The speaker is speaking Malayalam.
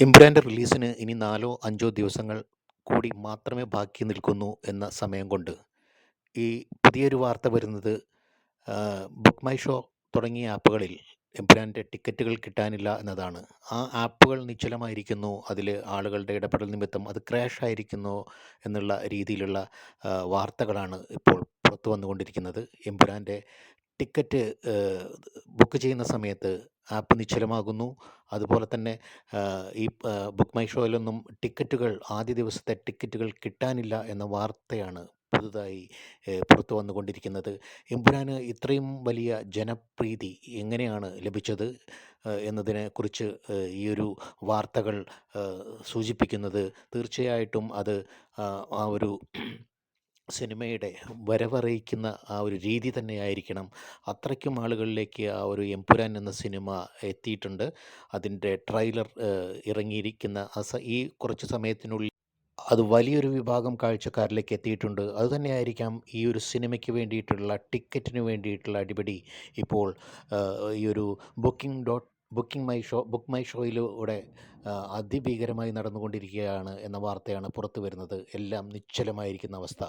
എമ്പുരാന്റെ റിലീസിന് ഇനി നാലോ അഞ്ചോ ദിവസങ്ങൾ കൂടി മാത്രമേ ബാക്കി നിൽക്കുന്നു എന്ന സമയം കൊണ്ട് ഈ പുതിയൊരു വാർത്ത വരുന്നത് ബുക്ക് മൈ ഷോ തുടങ്ങിയ ആപ്പുകളിൽ എമ്പുരാന്റെ ടിക്കറ്റുകൾ കിട്ടാനില്ല എന്നതാണ്. ആ ആപ്പുകൾ നിശ്ചലമായിരിക്കുന്നു അതിൽ ആളുകളുടെ ഇടപെടൽ നിമിത്തം അത് ക്രാഷ് ആയിരിക്കുന്നു എന്നുള്ള രീതിയിലുള്ള വാർത്തകളാണ് ഇപ്പോൾ പുറത്തു വന്നുകൊണ്ടിരിക്കുന്നത്. എംബുരാന്റെ ടിക്കറ്റ് ബുക്ക് ചെയ്യുന്ന സമയത്ത് ആപ്പ് നിശ്ചലമാകുന്നു. അതുപോലെ തന്നെ ഈ ബുക്ക് മൈ ഷോയിലൊന്നും ടിക്കറ്റുകൾ ആദ്യ ദിവസത്തെ ടിക്കറ്റുകൾ കിട്ടാനില്ല എന്ന വാർത്തയാണ് പുതുതായി പുറത്തു വന്നുകൊണ്ടിരിക്കുന്നത്. എമ്പുരാന് ഇത്രയും വലിയ ജനപ്രീതി എങ്ങനെയാണ് ലഭിച്ചത് എന്നതിനെക്കുറിച്ച് ഈ ഒരു വാർത്തകൾ സൂചിപ്പിക്കുന്നത് തീർച്ചയായിട്ടും അത് ആ ഒരു സിനിമയുടെ വരവറിയിക്കുന്ന ആ ഒരു രീതി തന്നെയായിരിക്കണം. അത്രയ്ക്കും ആളുകളിലേക്ക് ആ ഒരു എംപുരാൻ എന്ന സിനിമ എത്തിയിട്ടുണ്ട്. അതിന്റെ ട്രെയിലർ ഇറങ്ങിയിരിക്കുന്ന ഈ കുറച്ച് സമയത്തിനുള്ളിൽ അത് വലിയൊരു വിഭാഗം കാഴ്ചക്കാരിലേക്ക് എത്തിയിട്ടുണ്ട്. അതുതന്നെയായിരിക്കാം ഈ ഒരു സിനിമയ്ക്ക് വേണ്ടിയിട്ടുള്ള ടിക്കറ്റിന് വേണ്ടിയിട്ടുള്ള അടിപിടി ഇപ്പോൾ ഈ ഒരു booking dot booking my show book my ഷോയിലൂടെ അതിഭീകരമായി നടന്നുകൊണ്ടിരിക്കുകയാണ് എന്ന വാർത്തയാണ് പുറത്തു വരുന്നത് എല്ലാം നിശ്ചലമായിരിക്കുന്ന അവസ്ഥ.